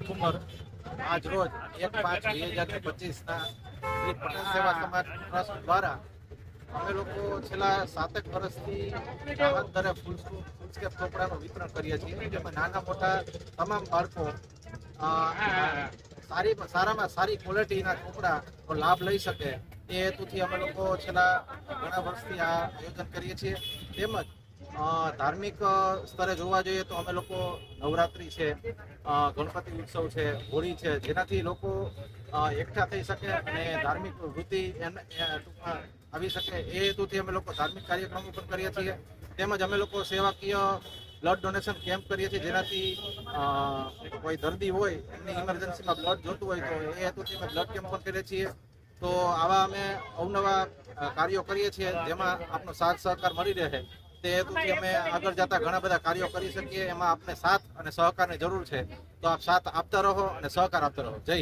ઠુમર આજ રોજ એક પાંચ બે હજાર પચીસના શ્રી પટેલ સેવા સમાજ ટ્રસ્ટ દ્વારા અમે લોકો છેલ્લા સાતેક વર્ષથી દરે ફૂલસ્કેપ ચોપડાનું વિતરણ કરીએ છીએ. જેમાં નાના મોટા તમામ બાળકો સારી, સારામાં સારી ક્વોલિટીના ચોપડાનો લાભ લઈ શકે. એ હેતુથી અમે લોકો છેલ્લા ઘણા વર્ષથી આ આયોજન કરીએ છીએ. તેમજ ધાર્મિક સ્તરે જોવા જઈએ તો અમે લોકો નવરાત્રિ છે ગણપતિ ઉત્સવ છે, હોળી છે, જેનાથી લોકો એકઠા થઈ શકે અને ધાર્મિક વૃત્તિ ટૂંકમાં આવી શકે એ હેતુથી અમે લોકો ધાર્મિક કાર્યક્રમો પણ કરીએ છીએ. તેમજ અમે લોકો સેવાકીય બ્લડ ડોનેશન કેમ્પ કરીએ છીએ, જેનાથી કોઈ દર્દી હોય, એમની ઇમરજન્સીમાં બ્લડ જોતું હોય તો એ હેતુથી અમે બ્લડ કેમ્પ પણ કરીએ છીએ. તો આવા અમે અવનવા કાર્યો કરીએ છીએ, જેમાં આપનો સાથ સહકાર મળી રહે. તે હેતુથી અમે આગળ જતા ઘણા બધા કાર્યો કરી શકીએ. એમાં આપને સાથ અને સહકારની જરૂર છે. તો આપ સાથ આપતા રહો અને સહકાર આપતા રહો. જય હિન્દ.